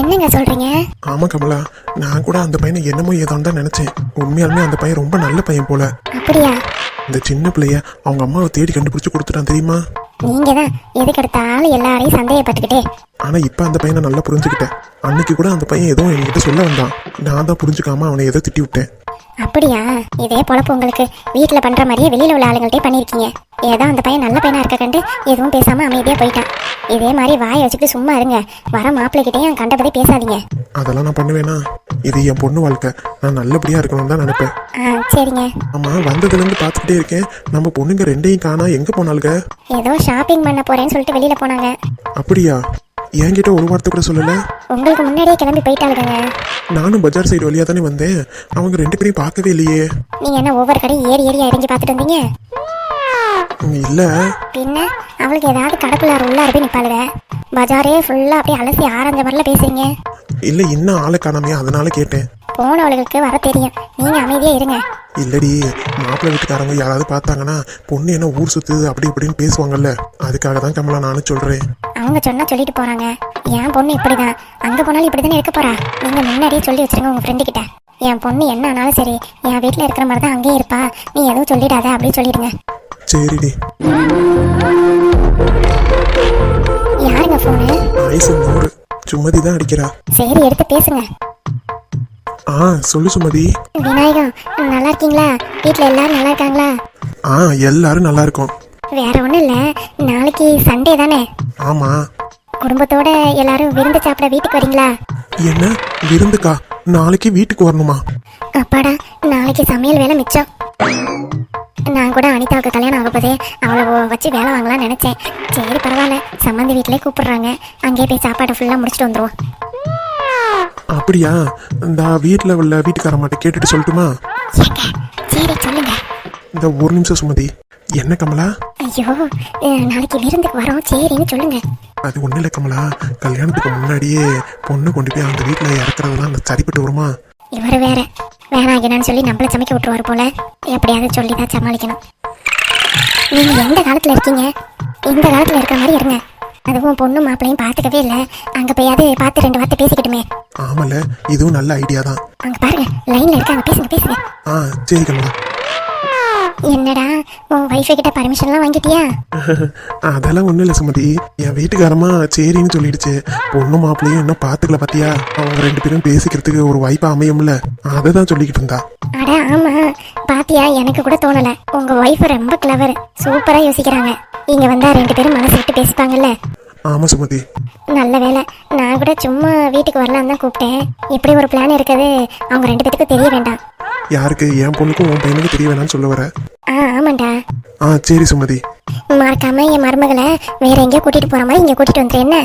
என்னங்க சொல்றீங்க? ஆமா கமலா நான் கூட அந்த பையனை என்னமோ ஏதோன்னு தான் நினைச்சேன். உண்மையாலுமே அந்த பையன் ரொம்ப நல்ல பையன் போல. அப்படியா? இந்த சின்ன பிள்ளைய அவங்க அம்மாவை தேடி கண்டுபிடிச்சு கொடுத்துட்டான் தெரியுமா? நீங்க தான் எதுக்கு எடுத்தாலும் எல்லாரையும் சந்தேகப்பட்டுக்கிட்டே. ஆனா இப்ப அந்த பையனை நல்லா புரிஞ்சுக்கிட்டேன். அன்னைக்கு கூட அந்த பையன் ஏதோ என்கிட்ட சொல்ல வந்தான். நான் தான் புரிஞ்சுக்காம அவனை ஏதோ திட்டி விட்டேன் அப்படியா? இதே பொழப்பு உங்களுக்கு. வீட்ல பண்ற மாதிரியே வெளியில உள்ள ஆளுங்கள்ட்டே பண்ணிருக்கீங்க. ஏதோ அந்த பையன் நல்ல பையனா இருக்க கண்டு எதுவும் பேசாம அமைதியா போயிட்டான். இதே மாதிரி வாயை வச்சுக்கிட்டு சும்மா இருங்க. வர மாப்பிள்ளைகிட்டையும் கண்டபடி பேசாதீங்க. அதெல்லாம் நான் பண்ணுவேனா? இது என் பொண்ணு வாழ்க்கை. நான் நல்லபடியா இருக்கணும்னு தான் நினைப்பேன். ஆ சரிங்க. ஆமா வந்ததுல இருந்து பாத்துக்கிட்டே இருக்கேன். நம்ம பொண்ணுங்க ரெண்டையும் காணா எங்க போனாளுங்க? ஏதோ ஷாப்பிங் பண்ண போறேன்னு சொல்லிட்டு வெளியில போனாங்க. அப்படியா? என்கிட்ட ஒரு வார்த்தை கூட சொல்லல. உங்களுக்கு முன்னாடியே கிளம்பி போயிட்டாளுங்க நானும் பஜார் சைடு வழியா தானே வந்தேன். அவங்க ரெண்டு பேரையும் பார்க்கவே இல்லையே. நீங்க என்ன ஒவ்வொரு கடையும் ஏறி ஏறி இறங்கி பார்த்துட்டு வந்தீங்க? இல்ல. பின்ன அவளுக்கு ஏதாவது கடைக்குள்ளார உள்ளார போய் நிப்பாளுங்க பஜாரே ஃபுல்லா அப்படியே அலசி ஆரஞ்ச மாதிரில பேசுறீங்க. இல்ல இன்னும் ஆளை காணாமே அதனால கேட்டேன். போனவளுக்கு வர தெரியும். நீங்க அமைதியா இருங்க. இல்லடி மாப்பிள்ளை வீட்டுக்காரங்க யாராவது பார்த்தாங்கன்னா பொண்ணு என்ன ஊர் சுத்துது அப்படி இப்படின்னு பேசுவாங்கல்ல. அதுக்காக தான் கமலா நானும் சொல்றேன். அவங்க சொன்னா சொல்லிட்டு போறாங்க. என் பொண்ணு இப்படிதான். அங்க போனாலும் இப்படிதானே இருக்க போறா. நீங்க முன்னாடியே சொல்லி வச்சிருங்க உங்க ஃப்ரெண்டு கிட்ட. என் பொண்ணு என்ன ஆனாலும் சரி என் வீட்ல இருக்கிற மாதிரி தான் அங்கேயும் இருப்பா. நீ எதுவும் சொல்லிடாத அப்படின்னு சொல்லிடுங்க. சரிடி. யாருங்க போனு வயசு நூறு சுமதி தான் அடிக்கிறா. சரி எடுத்து பேசுங்க. ஆ சொல்லு சுமதி. விநாயகம் நல்லா இருக்கீங்களா? வீட்ல எல்லாரும் நல்லா இருக்காங்களா? ஆ எல்லாரும் நல்லா இருக்கும். வேற ஒண்ணும் இல்ல. நாளைக்கு சண்டே தானே? ஆமா. குடும்பத்தோட எல்லாரும் விருந்து சாப்பிட வீட்டுக்கு வரீங்களா? என்ன? விருந்துக்கா? நாளைக்கு வீட்டுக்கு வரணுமா? அப்பாடா நாளைக்கு சமையல் வேலை மிச்சம். நான் கூட அனிதாவுக்கு கல்யாணம் ஆக போதே அவளை வச்சு வேலை வாங்கலாம்னு நினைச்சேன். சரி பரவாயில்ல. சம்மந்தி வீட்டிலே கூப்பிடுறாங்க. அங்கேயே போய் சாப்பாடை ஃபுல்லாக முடிச்சுட்டு வந்துருவோம். அப்படியா? இந்த வீட்டில் உள்ள வீட்டுக்காரம்மாட்ட கேட்டுட்டு சொல்லட்டுமா? சரி சொல்லுங்க. இந்த ஒரு நிமிஷம் சுமதி. என்ன கமலா? ஐயோ நாளைக்கு விருந்துக்கு வரோம். சரின்னு சொல்லுங்க. அது ஒன்றும் இல்லை கமலா. கல்யாணத்துக்கு முன்னாடியே பொண்ணு கொண்டு போய் அந்த வீட்டில் இறக்குறதுலாம் சரிப்பட்டு வருமா? இவர் வேற. வேணாம் என்னன்னு சொல்லி நம்மள சமைக்க விட்டுருவாரு போல. எப்படியாவது சொல்லி தான் சமாளிக்கணும். நீங்க எந்த காலத்துல இருக்கீங்க? இந்த காலத்துல இருக்கிற மாதிரி இருங்க. அதுவும் பொண்ணு மாப்பிளையும் பார்த்துக்கவே இல்லை. அங்க போயாவது பார்த்து ரெண்டு வார்த்தை பேசிக்கிட்டுமே. ஆமால இதுவும் நல்ல ஐடியா தான். அங்க பாருங்க லைன்ல இருக்காங்க. பேசுங்க பேசுங்க. ஆ சரி கமலா. என்னடா உன் வைஃபை கிட்ட பர்மிஷன்லாம் வாங்கிட்டியா? அதெல்லாம் ஒன்றும் இல்லை சுமதி. என் வீட்டுக்காரமா சரின்னு சொல்லிடுச்சு. பொண்ணு மாப்பிள்ளையும் இன்னும் பார்த்துக்கல பார்த்தியா அவங்க ரெண்டு பேரும் பேசிக்கிறதுக்கு ஒரு வாய்ப்பு அமையும்ல. அதை தான் சொல்லிக்கிட்டு இருந்தா. அட ஆமா. பாத்தியா எனக்கு கூட தோணல. உங்க ஒய்ஃப் ரொம்ப கிளவர் சூப்பரா யோசிக்கிறாங்க. இங்க வந்தா ரெண்டு பேரும் மனசு விட்டு பேசிப்பாங்கல்ல? ஆமாம் சுமதி. நல்ல வேலை நான் கூட சும்மா வீட்டுக்கு வரலாம் தான் கூப்பிட்டேன். இப்படி ஒரு பிளான் இருக்குது அவங்க ரெண்டு பேத்துக்கும் தெரிய வேண்டாம். யாருக்கு? என் பொண்ணுக்கும் உன் பையனுக்கும் தெரிய வேணாம்னு சொல்ல வர. ஆ ஆமாண்டா. ஆ சரி சுமதி. மறக்காம என் மருமகளை வேற எங்கேயோ கூட்டிட்டு போற மாதிரி இங்க கூட்டிட்டு வந்துரு என்ன?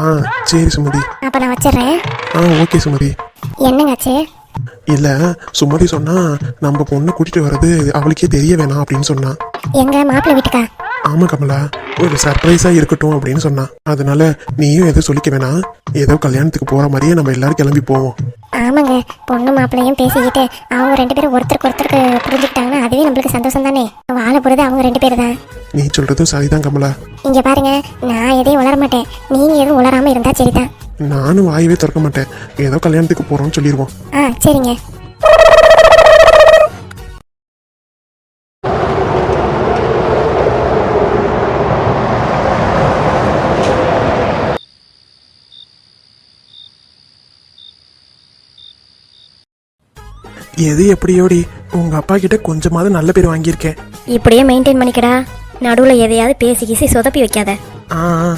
ஆ சரி சுமதி. அப்ப நான் வச்சிடுறேன். ஆ ஓகே சுமதி. என்னங்காச்சு இல்ல சுமதி சொன்னா நம்ம பொண்ணு கூட்டிட்டு வர்றது அவளுக்கே தெரிய வேணாம் அப்படின்னு சொன்னா. எங்க மாப்பிள்ளை வீட்டுக்கா? ஆமா கமலா ஒரு சர்ப்ரைஸா இருக்கட்டும் அப்படின்னு சொன்னா அதனால நீயும் எதுவும் சொல்லிக்க வேணாம். ஏதோ கல்யாணத்துக்கு போற மாதிரியே நம்ம எல்லாரும் கிளம்பி போவோம். ஆமாங்க பொண்ணு மாப்பிள்ளையும் பேசிக்கிட்டு அவங்க ரெண்டு பேரும் ஒருத்தருக்கு ஒருத்தருக்கு புரிஞ்சுக்கிட்டாங்கன்னா அதுவே நம்மளுக்கு சந்தோஷம் தானே வாழ போறது அவங்க ரெண்டு பேர் தான் நீ சொல்றதும் சரிதான் கமலா. இங்க பாருங்க நான் எதையும் உளர மாட்டேன். நீங்க எதுவும் உளராம இருந்தா சரிதான். நானும் வாயவே திறக்க மாட்டேன். ஏதோ கல்யாணத்துக்கு போறோம்னு சொல்லிடுவோம் ஆ சரிங்க. எது எப்படியோடி? உங்க அப்பா கிட்ட கொஞ்சமாவது நல்ல பேர் வாங்கியிருக்கேன். இப்படியே மெயின்டைன் பண்ணிக்கடா. நடுவில் எதையாவது பேசி கீசி சொதப்பி வைக்காத. ஆ.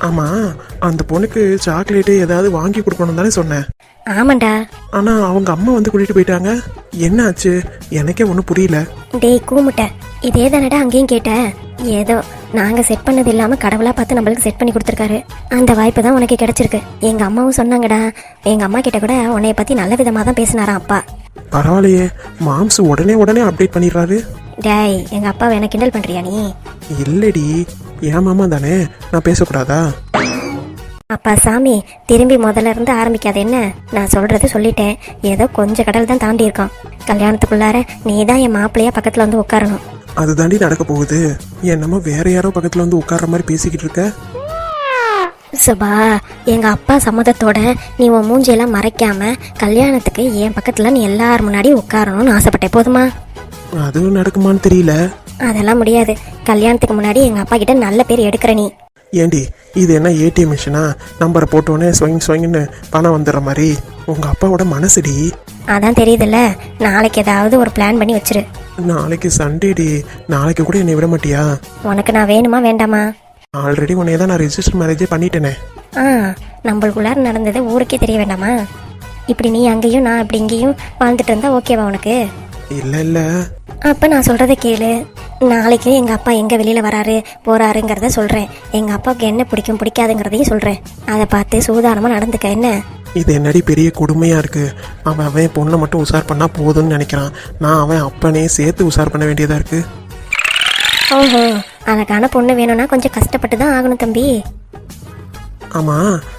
ஆமா அந்த பொண்ணுக்கு சாக்லேட்டு ஏதாவது வாங்கி கொடுக்கணும் தானே சொன்னேன். ஆமாண்டா. ஆனா அவங்க அம்மா வந்து கூட்டிட்டு போயிட்டாங்க. என்ன ஆச்சு? எனக்கே ஒன்றும் புரியல. டேய் கூமுட்ட. இதே தானடா அங்கேயும் கேட்ட. ஏதோ நாங்க செட் பண்ணது இல்லாம கடவுளா பார்த்து நம்மளுக்கு செட் பண்ணி கொடுத்துருக்காரு. அந்த வாய்ப்பு தான் உனக்கு கிடைச்சிருக்கு. எங்க அம்மாவும் சொன்னாங்கடா. எங்க அம்மா கிட்ட கூட உன்னைய பத்தி நல்ல விதமா தான் பேசினாராம் அப்பா. பரவாயில்லையே. மாம்ஸ் உடனே உடனே அப்டேட் பண்ணிடுறாரு. டேய் எங்க அப்பாவை என்ன கிண்டல் பண்றியா நீ? இல்லடி என் மாமா தானே. நான் பேசக்கூடாதா? அப்பா சாமி திரும்பி முதல்ல இருந்து ஆரம்பிக்காத என்ன? நான் சொல்றது சொல்லிட்டேன். ஏதோ கொஞ்சம் கடல் தான் தாண்டி இருக்கோம் கல்யாணத்துக்குள்ளார நீ தான் என் மாப்பிள்ளையா பக்கத்துல வந்து உட்காரணும். அது தாண்டி நடக்க போகுது. என்னமோ வேற யாரோ பக்கத்துல வந்து உட்கார்ற மாதிரி பேசிக்கிட்டு இருக்க? சுபா எங்க அப்பா சம்மதத்தோட நீ உன் மூஞ்சியெல்லாம் மறைக்காம கல்யாணத்துக்கு என் பக்கத்துல நீ எல்லார் முன்னாடி உட்காரணும்னு ஆசைப்பட்டேன் போதுமா? அதுவும் நடக்குமான்னு தெரியல. அதெல்லாம் முடியாது. கல்யாணத்துக்கு முன்னாடி எங்க அப்பா கிட்ட நல்ல பேர் எடுக்கிற நீ. ஏண்டி இது என்ன ஏடிஎம் மிஷினா? நம்பரை போட்டோன்னே ஸ்வயிங் ஸ்வயிங்னு பணம் வந்துடுற மாதிரி. உங்க அப்பாவோட மனசுடி. அதான் தெரியுதுல்ல. நாளைக்கு ஏதாவது ஒரு பிளான் பண்ணி வச்சிரு. நாளைக்கு சண்டேடி. நாளைக்கு கூட என்னை விட மாட்டியா? உனக்கு நான் வேணுமா வேண்டாமா? ஆல்ரெடி உன்னைய தான் நான் ரெஜிஸ்டர் மேரேஜே பண்ணிட்டேனே. ஆ நம்மளுக்குள்ளார நடந்தது ஊருக்கே தெரிய வேண்டாமா? இப்படி நீ அங்கேயும் நான் இப்படி இங்கேயும் வாழ்ந்துட்டு இருந்தா ஓகேவா உனக்கு? இல்ல இல்ல. அப்ப நான் சொல்றத கேளு. நாளைக்கு எங்க அப்பா எங்க வெளியில வராரு போறாருங்கிறத சொல்றேன். எங்க அப்பாவுக்கு என்ன பிடிக்கும் பிடிக்காதுங்கிறதையும் சொல்றேன். அதை பார்த்து சூதானமா நடந்துக்க என்ன? இது என்னடி பெரிய கொடுமையா இருக்கு? அவன் அவன் பொண்ணை மட்டும் உசார் பண்ணா போதும்னு நினைக்கிறான். நான் அவன் அப்பனே சேர்த்து உசார் பண்ண வேண்டியதா இருக்கு? ஓஹோ. அழகான பொண்ணு வேணும்னா கொஞ்சம் கஷ்டப்பட்டு தான் ஆகணும் தம்பி. ஆமா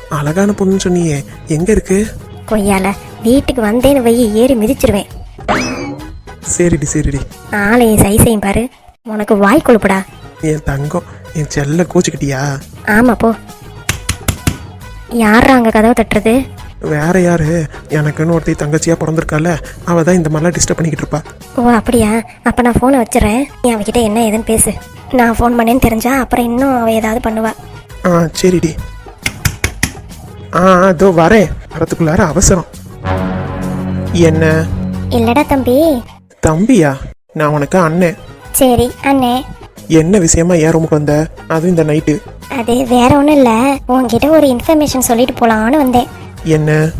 அழகான பொண்ணுன்னு சொன்னியே. எங்க இருக்கு? கொய்யால. வீட்டுக்கு வந்தேன்னு வை ஏறி மிதிச்சிருவேன். சரிடி சரிடி. ஆளையும் சைஸையும் பாரு. உனக்கு வாய் கொழுப்புடா. என் தங்கம் என் செல்ல கோச்சுக்கிட்டியா? ஆமா போ. யாரா அங்க கதவை தட்டுறது? வேற யாரு? எனக்குன்னு ஒருத்தி தங்கச்சியா பிறந்திருக்கால அவ தான் இந்த மாதிரிலாம் டிஸ்டர்ப் பண்ணிக்கிட்டு இருப்பா. ஓ அப்படியா? அப்ப நான் ஃபோனை வச்சிடறேன். நீ அவகிட்ட என்ன ஏதுன்னு பேசு. நான் ஃபோன் பண்ணேன்னு தெரிஞ்சா அப்புறம் இன்னும் அவ ஏதாவது பண்ணுவா. ஆ சரிடி. ஆ அதோ வரேன். வரத்துக்குள்ளார அவசரம். என்ன? இல்லடா தம்பி. தம்பியா? நான் உனக்கு அண்ணன். சரி அண்ணே. என்ன விஷயமா ஏன் ரூமுக்கு வந்த? அதுவும் இந்த நைட்டு அது வேற ஒன்றும் இல்லை. உன்கிட்ட ஒரு இன்ஃபர்மேஷன் சொல்லிட்டு போலான்னு வந்தேன். என்ன?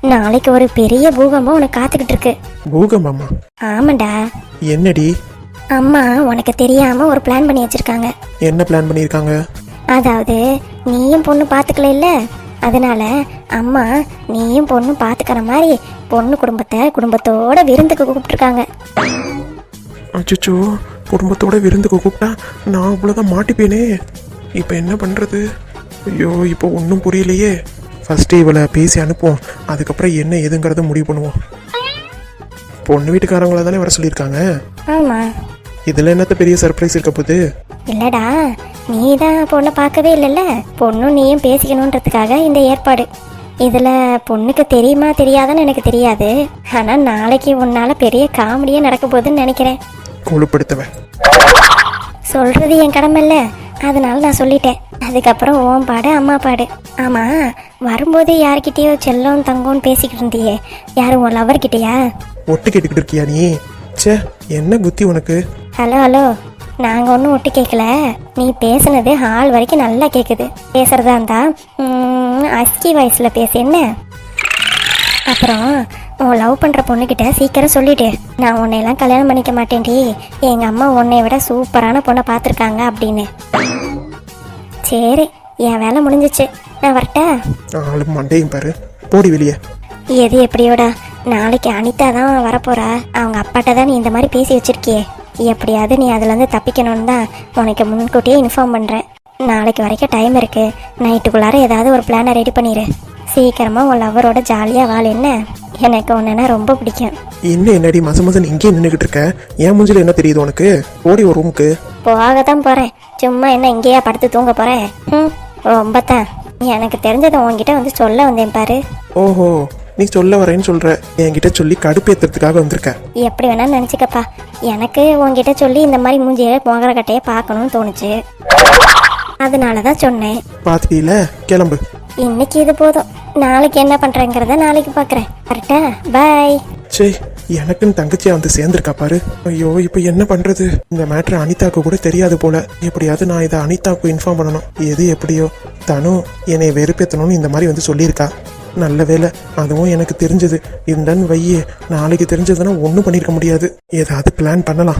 நாளைக்கு ஒரு பெரிய பூகம்பம் உனக்கு காத்துக்கிட்டு இருக்கு. பூகம்பம்மா ஆமாண்டா. என்னடி? அம்மா உனக்கு தெரியாம ஒரு பிளான் பண்ணி வச்சிருக்காங்க. என்ன பிளான் பண்ணியிருக்காங்க? அதாவது நீயும் பொண்ணு பார்த்துக்கல இல்ல அதனால அம்மா நீயும் பொண்ணு பார்த்துக்கிற மாதிரி பொண்ணு குடும்பத்தை குடும்பத்தோட விருந்துக்கு கூப்பிட்டுருக்காங்க. அச்சோ குடும்பத்தோட விருந்துக்கு கூப்பிட்டா நான் அவ்வளோதான் மாட்டிப்பேனே. இப்போ என்ன பண்ணுறது ஐயோ இப்போ ஒன்றும் புரியலையே. ஃபஸ்ட்டு இவளை பேசி அனுப்புவோம். அதுக்கப்புறம் என்ன ஏதுங்கிறத முடிவு பண்ணுவோம். பொண்ணு வீட்டுக்காரங்கள தானே வர சொல்லியிருக்காங்க? ஆமா. இதில் என்னத்த பெரிய சர்ப்ரைஸ் இருக்க போகுது? இல்லடா நீ தான் பொண்ணை பார்க்கவே இல்லைல்ல? பொண்ணும் நீயும் பேசிக்கணுன்றதுக்காக இந்த ஏற்பாடு. இதுல பொண்ணுக்கு தெரியுமா தெரியாதான்னு எனக்கு தெரியாது. ஆனா நாளைக்கு உன்னால பெரிய காமெடியே நடக்க போகுதுன்னு நினைக்கிறேன். கொழுப்படுத்தவன். சொல்றது என் கடமை இல்ல அதனால நான் சொல்லிட்டேன். அதுக்கப்புறம் ஓன் பாடு அம்மா பாடு. ஆமா வரும்போது யார்கிட்டயோ செல்லம் தங்கம்னு பேசிக்கிட்டு இருந்தியே. யாரும் உன் லவர் கிட்டயா? ஒட்டு கேட்டுக்கிட்டு இருக்கியா நீ? ச்சே என்ன புத்தி உனக்கு? ஹலோ ஹலோ நாங்க ஒன்றும் ஒட்டு கேட்கல. நீ பேசுனது ஹால் வரைக்கும் நல்லா கேட்குது பேசுறதா இருந்தா அஸ்கி வாய்ஸ்ல பேசு என்ன? அப்புறம் உன் லவ் பண்ற பொண்ணுகிட்ட சீக்கிரம் சொல்லிடு. நான் உன்னையெல்லாம் கல்யாணம் பண்ணிக்க மாட்டேன்டி. எங்க அம்மா உன்னை விட சூப்பரான பொண்ணை பார்த்துருக்காங்க அப்படின்னு. சரி என் வேலை முடிஞ்சிச்சு. நான் வரட்டா? ஆளு மண்டையும் பாரு. போடி வெளியே. எது எப்படியோடா? நாளைக்கு அனிதா தான் வரப்போறா. அவங்க அப்பாட்ட தான் நீ இந்த மாதிரி பேசி வச்சிருக்கியே. எப்படியாவது நீ அதுலேருந்து தப்பிக்கணும்னு தான் உனக்கு முன்கூட்டியே இன்ஃபார்ம் பண்ணுறேன் நாளைக்கு வரைக்கும் டைம் இருக்கு. நைட்டுக்குள்ளார ஏதாவது ஒரு பிளானை ரெடி பண்ணிடு சீக்கிரமா உன் லவ்வரோட ஜாலியாக வாழ் என்ன? எனக்கு உன்னை ரொம்ப பிடிக்கும். என்ன என்னடி மச மசன் இங்கேயே நின்றுக்கிட்டு இருக்க? என் மூஞ்சில என்ன தெரியுது உனக்கு? ஓடி ஒரு ரூமுக்கு. போகத்தான் போகிறேன் சும்மா என்ன இங்கேயா படுத்து தூங்க போகிறேன் ம் ரொம்ப தான் எனக்கு தெரிஞ்சதை உன்கிட்ட வந்து சொல்ல வந்தேன் பாரு. ஓஹோ நீ சொல்ல வரேன்னு சொல்ற. என்கிட்ட சொல்லி கடுப்பேத்துறதுக்காக வந்திருக்க. எப்படி வேணாலும் நினச்சிக்கப்பா. எனக்கு உன்கிட்ட சொல்லி இந்த மாதிரி மூஞ்சியை போகிற கட்டையை பார்க்கணும்னு தோணுச்சு. அதனால தான் சொன்னேன். பார்த்துட்டீல கிளம்பு. இன்னைக்கு இது போதும். நாளைக்கு என்ன பண்றேங்கிறத நாளைக்கு பார்க்குறேன் கரெக்டா? பாய். சே எனக்குன்னு தங்கச்சியா வந்து சேர்ந்திருக்கா பாரு. ஐயோ இப்போ என்ன பண்றது? இந்த மேட்ரு அனிதாக்கு கூட தெரியாது போல. எப்படியாவது நான் இதை அனிதாக்கு இன்ஃபார்ம் பண்ணணும். எது எப்படியோ. தனு என்னை வெறுப்பேத்தணும்னு இந்த மாதிரி வந்து சொல்லியிருக்கா. நல்ல வேலை அதுவும் எனக்கு தெரிஞ்சது. இருந்தான்னு வையே நாளைக்கு தெரிஞ்சதுன்னா ஒன்றும் பண்ணியிருக்க முடியாது. ஏதாவது பிளான் பண்ணலாம்.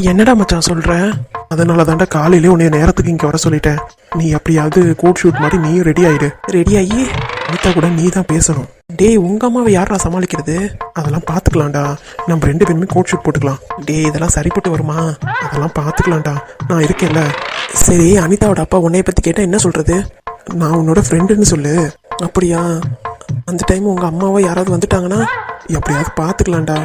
என்னடா மச்சான் சொல்ற? அதனால தாண்டா காலையிலே உன்னை நேரத்துக்கு இங்க வர சொல்லிட்டேன். நீ எப்படியாவது கோட் ஷூட் மாதிரி நீயும் ரெடி ஆயிடு ரெடி ஆகி அனிதா கூட நீ தான் பேசணும். டேய் உங்க அம்மாவை யாரா சமாளிக்கிறது? அதெல்லாம் பாத்துக்கலாம்டா. நம்ம ரெண்டு பேருமே கோட் ஷூட் போட்டுக்கலாம். டேய் இதெல்லாம் சரிப்பட்டு வருமா? அதெல்லாம் பாத்துக்கலாம்டா. நான் இருக்கேன்ல. சரி அனிதாவோட அப்பா உன்னைய பத்தி கேட்டா என்ன சொல்றது? நான் உன்னோட ஃப்ரெண்டுன்னு சொல்லு. அப்படியா? அந்த டைம் உங்க அம்மாவோ யாராவது வந்துட்டாங்கன்னா எப்படியாவது பார்த்துக்கலாம்டா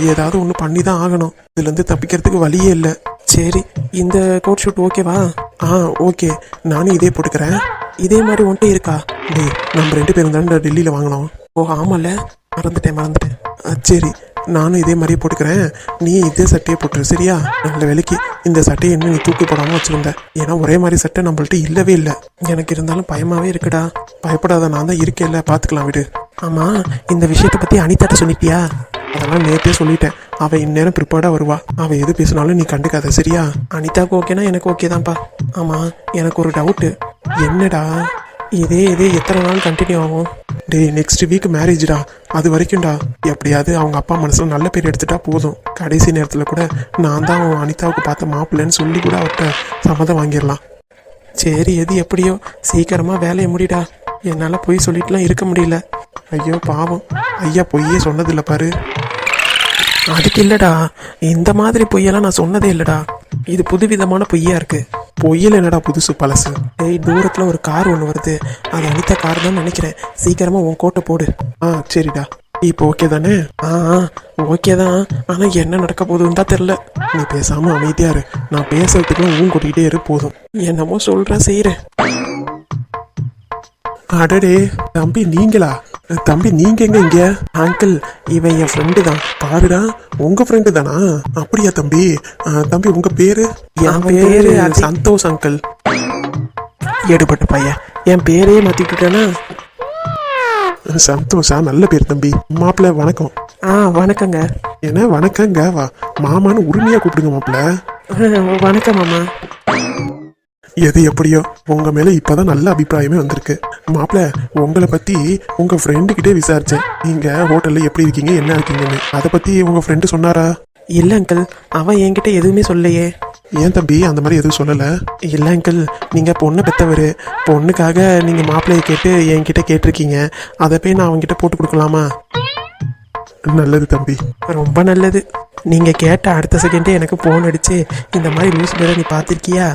ஏதாவது ஒன்று பண்ணி தான் ஆகணும். இதுலேருந்து தப்பிக்கிறதுக்கு வழியே இல்லை. சரி இந்த கோட் ஷூட் ஓகேவா ஆ ஓகே நானும் இதே போட்டுக்கிறேன். இதே மாதிரி ஒன்ட்டே இருக்கா? டேய் நம்ம ரெண்டு பேரும் தானே டெல்லியில் வாங்கினோம். ஓ ஆமாம்ல மறந்துட்டேன் மறந்துட்டேன். ஆ, சரி நானும் இதே மாதிரியே போட்டுக்கிறேன். நீ இதே சட்டையை போட்டுரு சரியா? நல்ல வேலைக்கு. இந்த சட்டையை இன்னும் நீ தூக்கி போடாமல் வச்சுருந்த. ஏன்னா ஒரே மாதிரி சட்டை நம்மள்ட்ட இல்லவே இல்லை. எனக்கு இருந்தாலும் பயமாகவே இருக்குடா. பயப்படாத நான் தான் இருக்கேல்ல பார்த்துக்கலாம் விடு. ஆமாம் இந்த விஷயத்தை பற்றி அனிதாட்ட சொல்லிட்டியா? அதெல்லாம் நேத்தே சொல்லிட்டேன். அவள் இந்நேரம் ப்ரிப்பேர்டாக வருவா. அவள் எது பேசினாலும் நீ கண்டுக்காத சரியா? அனிதாக்கு ஓகேனா எனக்கு ஓகே தான்ப்பா. ஆமாம் எனக்கு ஒரு டவுட்டு என்னடா? இதே இதே எத்தனை நாள் கண்டினியூ ஆகும்? டேய் நெக்ஸ்ட் வீக் மேரேஜ்டா அது வரைக்கும்டா எப்படியாவது அவங்க அப்பா மனசில் நல்ல பேர் எடுத்துட்டா போதும். கடைசி நேரத்தில் கூட நான் தான் அனிதாவுக்கு பார்த்த மாப்பிள்ளைன்னு சொல்லி கூட அவர்கிட்ட சம்மதம் வாங்கிடலாம். சரி எது எப்படியோ. சீக்கிரமா வேலையை முடிடா. என்னால் பொய் சொல்லிட்டுலாம் இருக்க முடியல. ஐயோ பாவம். ஐயா பொய்யே சொன்னதில்ல பாரு. அதுக்கு இல்லைடா. இந்த மாதிரி பொய்யெல்லாம் நான் சொன்னதே இல்லைடா. இது புதுவிதமான பொய்யா இருக்கு. பொய்யில் என்னடா புதுசு பழசு? ஏய் தூரத்துல ஒரு கார் ஒன்று வருது. அது அனிதா கார் தான் நினைக்கிறேன். சீக்கிரமா உன் கோட்டை போடு. ஆ சரிடா. இப்போ ஓகே தானே? ஆ ஓகே தான். ஆனால் என்ன நடக்க போகுதுன்னு தான் தெரில நீ பேசாம அமைதியா இரு. நான் பேசுறதுக்குலாம் ஊன் கொட்டிக்கிட்டே இரு போதும். என்னமோ சொல்கிறேன் செய்கிறேன் அடடே தம்பி நீங்களா? தம்பி நீங்க எங்க இங்க? அங்கிள் இவன் என் ஃப்ரெண்டு தான். பாருடா உங்க ஃப்ரெண்டு தானா? அப்படியா தம்பி? தம்பி உங்க பேரு? என் பேரு சந்தோஷ் அங்கிள் எடுபட்ட பையன். என் பேரே மாத்திட்டுட்டேனா சந்தோஷா நல்ல பேர் தம்பி. மாப்பிள்ள வணக்கம். ஆ வணக்கங்க. என்ன வணக்கங்க? வா மாமான்னு உரிமையா கூப்பிடுங்க மாப்பிள்ள. வணக்கம் மாமா. எது எப்படியோ உங்க மேல இப்பதான் நல்ல அபிப்பிராயமே வந்திருக்கு. மாப்பிள உங்களை பத்தி உங்க ஃப்ரெண்டு கிட்டே விசாரிச்சேன். நீங்க ஹோட்டல்ல எப்படி இருக்கீங்க என்ன இருக்கீங்கன்னு. அதை பத்தி உங்க ஃப்ரெண்டு சொன்னாரா? இல்ல அங்கிள் அவன் என்கிட்ட எதுவுமே சொல்லலையே. ஏன் தம்பி அந்த மாதிரி எதுவும் சொல்லல? இல்ல அங்கிள். நீங்க பொண்ணை பெத்தவரு. பொண்ணுக்காக நீங்க மாப்பிள்ளைய கேட்டு என்கிட்ட கேட்டிருக்கீங்க. அதை போய் நான் அவன்கிட்ட போட்டு கொடுக்கலாமா? நல்லது தம்பி. ரொம்ப நல்லது. நீங்க கேட்ட அடுத்த செகண்டே எனக்கு போன் அடிச்சு இந்த மாதிரி நியூஸ் பேரை நீ பார்த்திருக்கியா?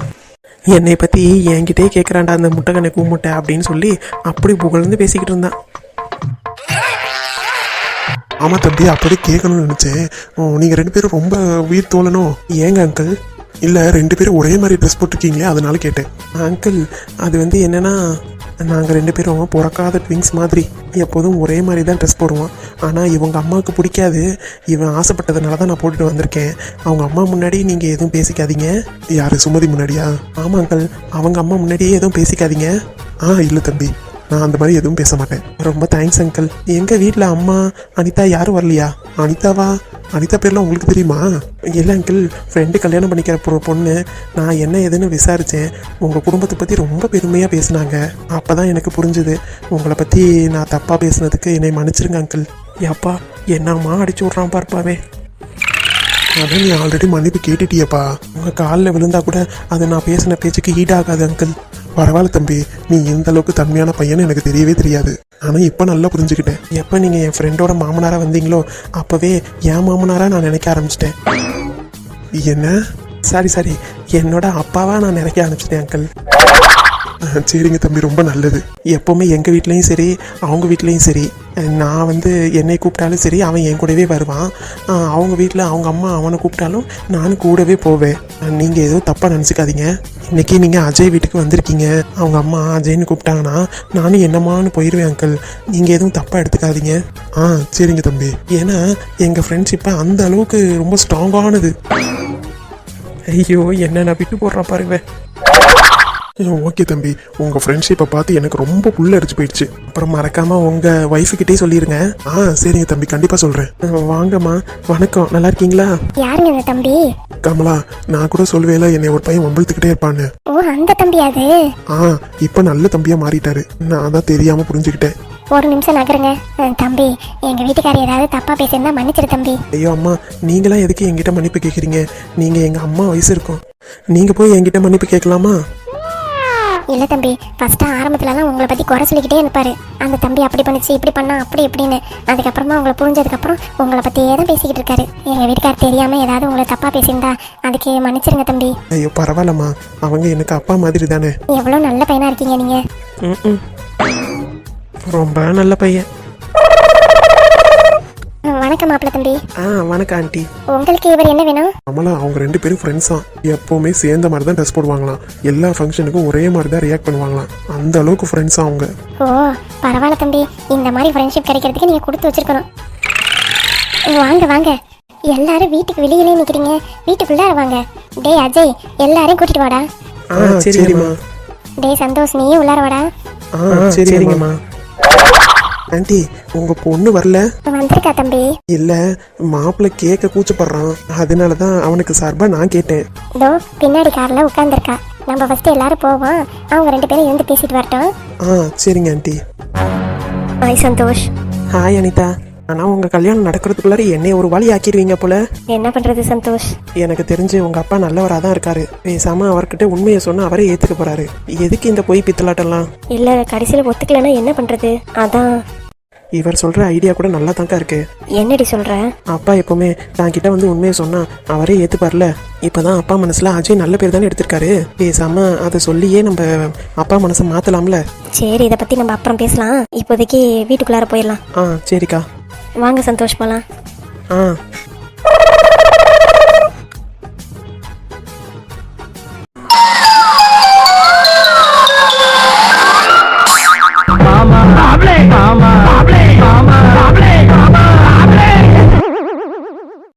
என்னை பத்தி என்கிட்டயே கேட்குறான்டா அந்த முட்டைக்கண்ணை கூமுட்டை அப்படின்னு சொல்லி அப்படி புகழ்ந்து பேசிக்கிட்டு இருந்தான். ஆமா தம்பி அப்படி கேட்கணும்னு நினைச்சேன். ஓ, நீங்க ரெண்டு பேரும் ரொம்ப உயிர் தோழனோ? ஏங்க அங்கிள்? இல்லை ரெண்டு பேரும் ஒரே மாதிரி ட்ரெஸ் போட்டிருக்கீங்களே அதனால கேட்டேன். அங்கிள் அது வந்து என்னென்னா நாங்கள் ரெண்டு பேரும் பிறக்காத ட்விங்ஸ் மாதிரி எப்போதும் ஒரே மாதிரி தான் ட்ரெஸ் போடுவோம். ஆனால் இவங்க அம்மாவுக்கு பிடிக்காது. இவன் ஆசைப்பட்டதுனால தான் நான் போட்டுட்டு வந்திருக்கேன். அவங்க அம்மா முன்னாடி நீங்கள் எதுவும் பேசிக்காதீங்க. யார் சுமதி முன்னாடியா? ஆமாங்கள் அவங்க அம்மா முன்னாடியே எதுவும் பேசிக்காதீங்க. ஆ இல்லை தம்பி. நான் அந்த மாதிரி எதுவும் பேச மாட்டேன். ரொம்ப தேங்க்ஸ் அங்கிள் எங்கள் வீட்டில் அம்மா அனிதா யாரும் வரலையா? அனிதாவா? அனிதா பேர்லாம் உங்களுக்கு தெரியுமா? இல்லை அங்கிள் ஃப்ரெண்டு கல்யாணம் பண்ணிக்கிற பொண்ணு. நான் என்ன ஏதுன்னு விசாரித்தேன் உங்கள் குடும்பத்தை பற்றி ரொம்ப பெருமையாக பேசுனாங்க. அப்போ தான் எனக்கு புரிஞ்சுது. உங்களை பற்றி நான் தப்பாக பேசுனதுக்கு என்னை மன்னிச்சிருங்க அங்கிள் ஏப்பா என்னம்மா அடிச்சு விட்றான் பார்ப்பாவே அதான் நீ ஆல்ரெடி மன்னிப்பு கேட்டுட்டியப்பா. உங்கள் காலில் விழுந்தா கூட அது நான் பேசின பேச்சுக்கு ஈடாகாது அங்கிள் பரவாயில்ல தம்பி. நீ எந்த அளவுக்கு தன்மையான பையன்னு எனக்கு தெரியவே தெரியாது. ஆனால் இப்போ நல்லா புரிஞ்சுக்கிட்டேன். எப்போ நீங்க என் ஃப்ரெண்டோட மாமனாரா வந்தீங்களோ அப்பவே என் மாமனாரா நான் நினைக்க ஆரம்பிச்சிட்டேன். என்ன? Sorry sorry. என்னோட அப்பாவா நான் நினைக்க ஆரம்பிச்சிட்டேன் அங்கிள் சரிங்க தம்பி ரொம்ப நல்லது. எப்போவுமே எங்கள் வீட்லேயும் சரி அவங்க வீட்லேயும் சரி. நான் வந்து என்னை கூப்பிட்டாலும் சரி அவன் என் கூடவே வருவான். அவங்க வீட்டில் அவங்க அம்மா அவனை கூப்பிட்டாலும் நான் கூடவே போவேன். நீங்கள் எதுவும் தப்பாக நினச்சிக்காதீங்க. இன்னைக்கு நீங்கள் அஜய் வீட்டுக்கு வந்திருக்கீங்க. அவங்க அம்மா அஜய்னு கூப்பிட்டாங்கன்னா நானும் என்னம்மான்னு போயிடுவேன் அங்கிள். நீங்கள் எதுவும் தப்பாக எடுத்துக்காதீங்க. ஆ சரிங்க தம்பி. ஏன்னா எங்கள் ஃப்ரெண்ட்ஷிப்பை அந்த அளவுக்கு ரொம்ப ஸ்ட்ராங்கானது ஐயோ என்ன நான் விட்டு போடுறேன் பாருங்க. ஓகே தம்பி. உங்க ஃப்ரெண்ட்ஷிப்பை பார்த்து எனக்கு ரொம்ப புல்ல அடிச்சு போயிடுச்சு. அப்புறம் மறக்காம உங்க ஒய்ஃபு கிட்டே சொல்லிருங்க. ஆ சரிங்க தம்பி கண்டிப்பா சொல்றேன். வாங்கம்மா. வணக்கம். நல்லா இருக்கீங்களா? யாருங்க தம்பி? கமலா நான் கூட சொல்வேல என்னை ஒரு பையன் வம்பிழுத்துக்கிட்டே இருப்பான்னு. ஓ அந்த தம்பி அது? ஆ இப்ப நல்ல தம்பியா மாறிட்டாரு. நான் தான் தெரியாம புரிஞ்சுக்கிட்டேன். ஒரு நிமிஷம் நகருங்க. தம்பி எங்க வீட்டுக்காரர் ஏதாவது தப்பா பேசியிருந்தா மன்னிச்சிரு தம்பி. ஐயோ அம்மா நீங்களாம் எதுக்கு என்கிட்ட மன்னிப்பு கேட்குறீங்க நீங்க எங்க அம்மா வயசு இருக்கும். நீங்க போய் என்கிட்ட மன்னிப்பு கேட்கலாமா? இல்ல தம்பி ஃபர்ஸ்ட் ஆரம்பத்துலலாம் உங்களை பத்தி குறை சொல்லிக்கிட்டே இருப்பாரு. அந்த தம்பி அப்படி பண்ணுச்சு இப்படி பண்ணா அப்படி இப்படின்னு. அதுக்கப்புறமா உங்களை புரிஞ்சதுக்கு அப்புறம் உங்களை பத்தியே தான் பேசிக்கிட்டு இருக்காரு. எங்க வீட்டுக்காரர் தெரியாம ஏதாவது உங்களை தப்பா பேசியிருந்தா அதுக்கு மன்னிச்சிருங்க தம்பி. ஐயோ பரவாயில்லம்மா. அவங்க எனக்கு அப்பா மாதிரி தானே எவ்வளவு நல்ல பையனா இருக்கீங்க நீங்க. ம்ம். ரொம்ப நல்ல பையன். வணக்கம் மாப்பிள்ள தம்பி. ஆ வணக்கம் ஆண்டி. உங்களுக்கு இவர் என்ன வேணும்? அமலா அவங்க ரெண்டு பேரும் ஃப்ரெண்ட்ஸ் எப்பவுமே சேர்ந்த மாதிரி தான் ட்ரெஸ் போடுவாங்களாம். எல்லா ஃபங்க்ஷனுக்கும் ஒரே மாதிரி தான் ரியாக்ட் பண்ணுவாங்களாம். அந்த அளவுக்கு ஃப்ரெண்ட்ஸ் அவங்க. ஓ பரவாயில்ல தம்பி. இந்த மாதிரி ஃப்ரெண்ட்ஷிப் கிடைக்கிறதுக்கு நீங்க கொடுத்து வச்சிருக்கணும். வாங்க வாங்க. எல்லாரும் வீட்டுக்கு வெளியிலே நிக்கிறீங்க. வீட்டுக்குள்ள வாங்க. டேய் அஜய் எல்லாரையும் கூட்டிட்டு வாடா. ஆ சரிம்மா. டேய் சந்தோஷ் நீயும் உள்ளார வாடா. ஆ சரிங்கம்மா ஆண்டி உங்க பொண்ணு வரல. வந்திருக்கா தம்பி? இல்ல மாப்பிள்ளை கேட்க கூச்சப்படுறான். அதனால தான் அவனுக்கு சார்பா நான் கேட்டேன். இதோ பின்னாடி கார்ல உட்காந்துருக்கா நம்ம ஃபர்ஸ்ட் எல்லாரும் போவோம். அவங்க ரெண்டு பேரும் இருந்து பேசிட்டு வரட்டும். ஆ சரிங்க aunty. Hi Santhosh. Hi Anitha. ஆனா உங்க கல்யாணம் நடக்கிறதுக்குள்ளார என்னைய ஒரு வழி ஆக்கிடுவீங்க போல. என்ன பண்றது சந்தோஷ்? எனக்கு தெரிஞ்சு உங்க அப்பா நல்லவரா தான் இருக்காரு. பேசாம அவர்கிட்ட உண்மையை சொன்னா அவரே ஏத்துக்க போறாரு. எதுக்கு இந்த பொய் பித்தலாட்டெல்லாம் இல்ல கடைசியில ஒத்துக்கலைன்னா என்ன பண்றது? அதான். இவர் சொல்ற ஐடியா கூட நல்லா தாங்க இருக்கு. என்னடி சொல்ற? அப்பா எப்பவுமே தான் கிட்ட வந்து உண்மையை சொன்னா அவரே ஏத்துப்பார்ல. இப்பதான் அப்பா மனசுல அஜய் நல்ல பேர் தானே எடுத்திருக்காரு. பேசாம அதை சொல்லியே நம்ம அப்பா மனசை மாத்தலாம்ல. சரி இதை பத்தி நம்ம அப்புறம் பேசலாம். இப்போதைக்கு வீட்டுக்குள்ளார போயிடலாம். ஆ சரிக்கா. வாங்க சந்தோஷ் போலாம் ஆ.